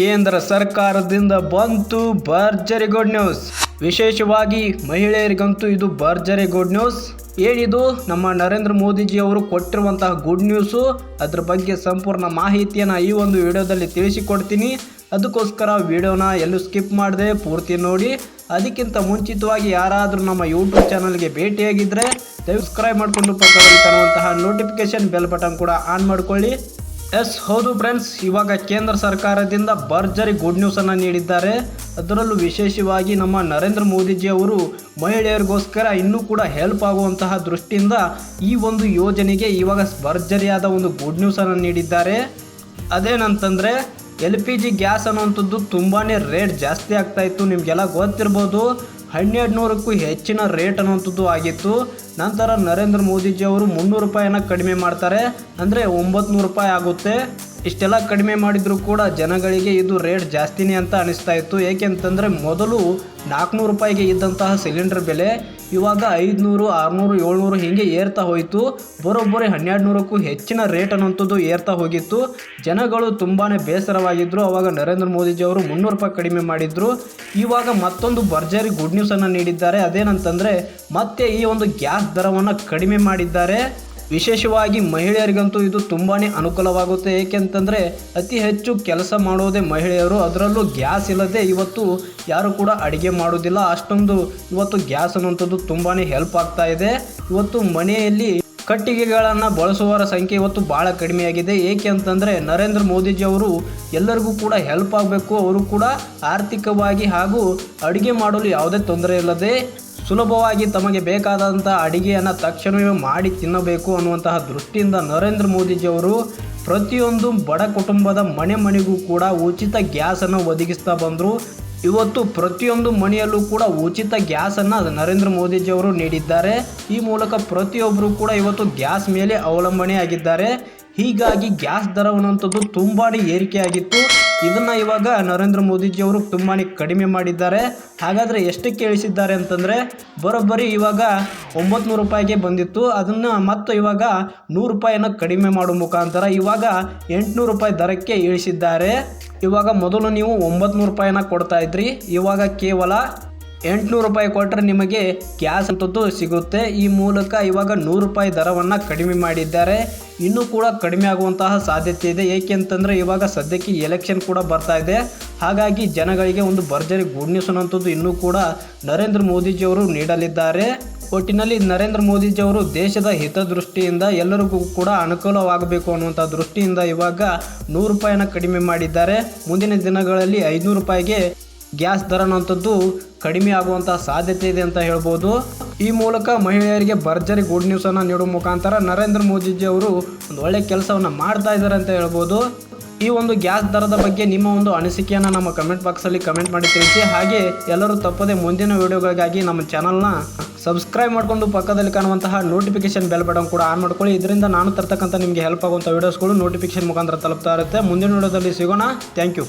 ಕೇಂದ್ರ ಸರ್ಕಾರದಿಂದ ಬಂತು ಭರ್ಜರಿ ಗುಡ್ ನ್ಯೂಸ್ ವಿಶೇಷವಾಗಿ ಮಹಿಳೆಯರಿಗಂತೂ ಇದು ಭರ್ಜರಿ ಗುಡ್ ನ್ಯೂಸ್ ಏನಿದು? ನಮ್ಮ ನರೇಂದ್ರ ಮೋದಿಜಿ ಅವರು ಕೊಟ್ಟಿರುವಂತಹ ಗುಡ್ ನ್ಯೂಸು ಅದ್ರ ಬಗ್ಗೆ ಸಂಪೂರ್ಣ ಮಾಹಿತಿಯನ್ನು ಈ ಒಂದು ವಿಡಿಯೋದಲ್ಲಿ ತಿಳಿಸಿಕೊಡ್ತೀನಿ. ಅದಕ್ಕೋಸ್ಕರ ವಿಡಿಯೋನ ಎಲ್ಲೂ ಸ್ಕಿಪ್ ಮಾಡದೆ, ಪೂರ್ತಿ ನೋಡಿ. ಅದಕ್ಕಿಂತ ಮುಂಚಿತವಾಗಿ ಯಾರಾದರೂ ನಮ್ಮ ಯೂಟ್ಯೂಬ್ ಚಾನಲ್ಗೆ ಭೇಟಿಯಾಗಿದ್ದರೆ ಸಬ್ಸ್ಕ್ರೈಬ್ ಮಾಡಿಕೊಂಡು ಪಕ್ಕದಲ್ಲಿ ಕಾಣುವಂತಹ ನೋಟಿಫಿಕೇಶನ್ ಬೆಲ್ ಬಟನ್ ಕೂಡ ಆನ್ ಮಾಡ್ಕೊಳ್ಳಿ. ಎಸ್, ಹೌದು ಫ್ರೆಂಡ್ಸ್ ಇವಾಗ ಕೇಂದ್ರ ಸರ್ಕಾರದಿಂದ ಭರ್ಜರಿ ಗುಡ್ ನ್ಯೂಸನ್ನು ನೀಡಿದ್ದಾರೆ. ಅದರಲ್ಲೂ ವಿಶೇಷವಾಗಿ ನಮ್ಮ ನರೇಂದ್ರ ಮೋದಿಜಿ ಅವರು ಮಹಿಳೆಯರಿಗೋಸ್ಕರ ಇನ್ನೂ ಕೂಡ ಹೆಲ್ಪ್ ಆಗುವಂತಹ ದೃಷ್ಟಿಯಿಂದ ಈ ಒಂದು ಯೋಜನೆಗೆ ಇವಾಗ ಭರ್ಜರಿಯಾದ ಒಂದು ಗುಡ್ ನ್ಯೂಸನ್ನು ನೀಡಿದ್ದಾರೆ. ಅದೇನಂತಂದರೆ, ಎಲ್ ಪಿ ಜಿ ಗ್ಯಾಸ್ ಅನ್ನುವಂಥದ್ದು ತುಂಬಾ ರೇಟ್ ಜಾಸ್ತಿ ಆಗ್ತಾಯಿತ್ತು ನಿಮಗೆಲ್ಲ ಗೊತ್ತಿರ್ಬೋದು. ಹನ್ನೆರಡು ನೂರಕ್ಕೂ ಹೆಚ್ಚಿನ ರೇಟ್ ಅನ್ನುವಂಥದ್ದು ಆಗಿತ್ತು. ನಂತರ ನರೇಂದ್ರ ಮೋದಿಜಿ ಅವರು ಮುನ್ನೂರು ರೂಪಾಯಿನ ಕಡಿಮೆ ಮಾಡ್ತಾರೆ. ಅಂದರೆ ಒಂಬತ್ತು ರೂಪಾಯಿ ಆಗುತ್ತೆ. ಇಷ್ಟೆಲ್ಲ ಕಡಿಮೆ ಮಾಡಿದರೂ ಕೂಡ ಜನಗಳಿಗೆ ಇದು ರೇಟ್ ಜಾಸ್ತಿನೇ ಅಂತ ಅನಿಸ್ತಾ ಇತ್ತು. ಏಕೆಂತಂದರೆ ಮೊದಲು ನಾಲ್ಕುನೂರು ರೂಪಾಯಿಗೆ ಇದ್ದಂತಹ ಸಿಲಿಂಡರ್ ಬೆಲೆ ಇವಾಗ ಐದುನೂರು, ಆರುನೂರು, ಏಳ್ನೂರು ಹೀಗೆ ಏರ್ತಾ ಹೋಯಿತು. ಬರೋಬ್ಬರಿ ಹನ್ನೆರಡು ನೂರಕ್ಕೂ ಹೆಚ್ಚಿನ ರೇಟ್ ಅನ್ನೋಂಥದ್ದು ಏರ್ತಾ ಹೋಗಿತ್ತು. ಜನಗಳು ತುಂಬಾ ಬೇಸರವಾಗಿದ್ದರು ಅವಾಗ ನರೇಂದ್ರ ಮೋದಿಜಿ ಅವರು ಮುನ್ನೂರು ರೂಪಾಯಿ ಕಡಿಮೆ ಮಾಡಿದ್ರು. ಇವಾಗ ಮತ್ತೊಂದು ಭರ್ಜರಿ ಗುಡ್ ನ್ಯೂಸನ್ನು ನೀಡಿದ್ದಾರೆ. ಅದೇನಂತಂದರೆ ಮತ್ತೆ ಈ ಒಂದು ಗ್ಯಾಸ್ ದರವನ್ನು ಕಡಿಮೆ ಮಾಡಿದ್ದಾರೆ. ವಿಶೇಷವಾಗಿ ಮಹಿಳೆಯರಿಗಂತೂ ಇದು ತುಂಬಾ ಅನುಕೂಲವಾಗುತ್ತೆ. ಏಕೆಂತಂದರೆ ಅತಿ ಹೆಚ್ಚು ಕೆಲಸ ಮಾಡೋದೇ ಮಹಿಳೆಯರು. ಅದರಲ್ಲೂ ಗ್ಯಾಸ್ ಇಲ್ಲದೆ ಇವತ್ತು ಯಾರು ಕೂಡ ಅಡುಗೆ ಮಾಡೋದಿಲ್ಲ ಅಷ್ಟೊಂದು ಇವತ್ತು ಗ್ಯಾಸ್ ಅನ್ನುವಂಥದ್ದು ತುಂಬಾ ಹೆಲ್ಪ್ ಆಗ್ತಾ ಇದೆ. ಇವತ್ತು ಮನೆಯಲ್ಲಿ ಕಟ್ಟಿಗೆಗಳನ್ನು ಬಳಸುವವರ ಸಂಖ್ಯೆ ಇವತ್ತು ಭಾಳ ಕಡಿಮೆಯಾಗಿದೆ. ಏಕೆ ಅಂತಂದರೆ ನರೇಂದ್ರ ಮೋದಿಜಿ ಅವರು ಎಲ್ಲರಿಗೂ ಕೂಡ ಹೆಲ್ಪ್ ಆಗಬೇಕು. ಅವರು ಕೂಡ ಆರ್ಥಿಕವಾಗಿ ಹಾಗೂ ಅಡುಗೆ ಮಾಡಲು ಯಾವುದೇ ತೊಂದರೆ ಇಲ್ಲದೆ ಸುಲಭವಾಗಿ ತಮಗೆ ಬೇಕಾದಂಥ ಅಡಿಗೆಯನ್ನು ತಕ್ಷಣವೇ ಮಾಡಿ ತಿನ್ನಬೇಕು ಅನ್ನುವಂತಹ ದೃಷ್ಟಿಯಿಂದ ನರೇಂದ್ರ ಮೋದಿಜಿಯವರು ಪ್ರತಿಯೊಂದು ಬಡ ಕುಟುಂಬದ ಮನೆ ಮನೆಗೂ ಕೂಡ ಉಚಿತ ಗ್ಯಾಸನ್ನು ಒದಗಿಸ್ತಾ ಬಂದರು. ಇವತ್ತು ಪ್ರತಿಯೊಂದು ಮನೆಯಲ್ಲೂ ಕೂಡ ಉಚಿತ ಗ್ಯಾಸನ್ನು ನರೇಂದ್ರ ಮೋದಿಜಿಯವರು ನೀಡಿದ್ದಾರೆ. ಈ ಮೂಲಕ ಪ್ರತಿಯೊಬ್ಬರು ಕೂಡ ಇವತ್ತು ಗ್ಯಾಸ್ ಮೇಲೆ ಅವಲಂಬನೆಯಾಗಿದ್ದಾರೆ. ಹೀಗಾಗಿ ಗ್ಯಾಸ್ ದರ ಅನ್ನುವಂಥದ್ದು ತುಂಬಾ ಏರಿಕೆಯಾಗಿತ್ತು. ಇದನ್ನು ಇವಾಗ ನರೇಂದ್ರ ಮೋದಿಜಿಯವರು ತುಂಬಾ ಕಡಿಮೆ ಮಾಡಿದ್ದಾರೆ. ಹಾಗಾದರೆ ಎಷ್ಟಕ್ಕೆ ಇಳಿಸಿದ್ದಾರೆ ಅಂತಂದರೆ, ಬರೋಬ್ಬರಿ ಇವಾಗ ಒಂಬತ್ತು ರೂಪಾಯಿಗೆ ಬಂದಿತ್ತು. ಅದನ್ನು ಮತ್ತು ಇವಾಗ ನೂರು ರೂಪಾಯಿಯನ್ನು ಕಡಿಮೆ ಮಾಡೋ ಮುಖಾಂತರ ಇವಾಗ ಎಂಟುನೂರು ರೂಪಾಯಿ ದರಕ್ಕೆ ಇಳಿಸಿದ್ದಾರೆ. ಇವಾಗ ಮೊದಲು ನೀವು ಒಂಬತ್ತು ನೂರು ರೂಪಾಯಿನ ಕೊಡ್ತಾ ಇವಾಗ ಕೇವಲ ಎಂಟುನೂರು ರೂಪಾಯಿ ಕೊಟ್ಟರೆ ನಿಮಗೆ ಗ್ಯಾಸ್ ಅಂತದ್ದು ಸಿಗುತ್ತೆ. ಈ ಮೂಲಕ ಇವಾಗ ನೂರು ರೂಪಾಯಿ ದರವನ್ನು ಕಡಿಮೆ ಮಾಡಿದ್ದಾರೆ. ಇನ್ನೂ ಕೂಡ ಕಡಿಮೆ ಆಗುವಂತಹ ಸಾಧ್ಯತೆ ಇದೆ. ಏಕೆಂತಂದರೆ ಇವಾಗ ಸದ್ಯಕ್ಕೆ ಎಲೆಕ್ಷನ್ ಕೂಡ ಬರ್ತಾ ಇದೆ. ಹಾಗಾಗಿ ಜನಗಳಿಗೆ ಒಂದು ಭರ್ಜರಿ ಗುಡ್ ನ್ಯೂಸ್ ಇನ್ನೂ ಕೂಡ ನರೇಂದ್ರ ಮೋದಿಜಿಯವರು ನೀಡಲಿದ್ದಾರೆ. ಒಟ್ಟಿನಲ್ಲಿ ನರೇಂದ್ರ ಮೋದಿಜಿಯವರು ದೇಶದ ಹಿತದೃಷ್ಟಿಯಿಂದ ಎಲ್ಲರಿಗೂ ಕೂಡ ಅನುಕೂಲವಾಗಬೇಕು ಅನ್ನುವಂಥ ದೃಷ್ಟಿಯಿಂದ ಇವಾಗ ನೂರು ರೂಪಾಯಿನ ಕಡಿಮೆ ಮಾಡಿದ್ದಾರೆ. ಮುಂದಿನ ದಿನಗಳಲ್ಲಿ ಐದುನೂರು ರೂಪಾಯಿಗೆ ಗ್ಯಾಸ್ ದರ ಅನ್ನುವಂಥದ್ದು ಕಡಿಮೆ ಆಗುವಂತಹ ಸಾಧ್ಯತೆ ಇದೆ ಅಂತ ಹೇಳ್ಬೋದು. ಈ ಮೂಲಕ ಮಹಿಳೆಯರಿಗೆ ಭರ್ಜರಿ ಗುಡ್ ನ್ಯೂಸನ್ನು ನೀಡುವ ಮುಖಾಂತರ ನರೇಂದ್ರ ಮೋದಿಜಿ ಅವರು ಒಂದು ಒಳ್ಳೆ ಕೆಲಸವನ್ನು ಮಾಡ್ತಾ ಇದ್ದಾರೆ ಅಂತ ಹೇಳ್ಬೋದು. ಈ ಒಂದು ಗ್ಯಾಸ್ ದರದ ಬಗ್ಗೆ ನಿಮ್ಮ ಒಂದು ಅನಿಸಿಕೆಯನ್ನು ನಮ್ಮ ಕಮೆಂಟ್ ಬಾಕ್ಸಲ್ಲಿ ಕಮೆಂಟ್ ಮಾಡಿ ತಿಳಿಸಿ. ಹಾಗೆ ಎಲ್ಲರೂ ತಪ್ಪದೆ ಮುಂದಿನ ವಿಡಿಯೋಗಳಿಗಾಗಿ ನಮ್ಮ ಚಾನಲ್ನ ಸಬ್ಸ್ಕ್ರೈಬ್ ಮಾಡಿಕೊಂಡು ಪಕ್ಕದಲ್ಲಿ ಕಾಣುವಂತಹ ನೋಟಿಫಿಕೇಶನ್ ಬೆಲ್ ಬಟನ್ ಕೂಡ ಆನ್ ಮಾಡ್ಕೊಳ್ಳಿ. ಇದರಿಂದ ನಾನು ತರ್ತಕ್ಕಂಥ ನಿಮಗೆ ಹೆಲ್ಪ್ ಆಗುವಂಥ ವೀಡಿಯೋಸ್ಗಳು ನೋಟಿಫಿಕೇಶನ್ ಮುಖಾಂತರ ತಲುಪ್ತಾ ಇರುತ್ತೆ. ಮುಂದಿನ ವಿಡಿಯೋದಲ್ಲಿ ಸಿಗೋಣ. Thank you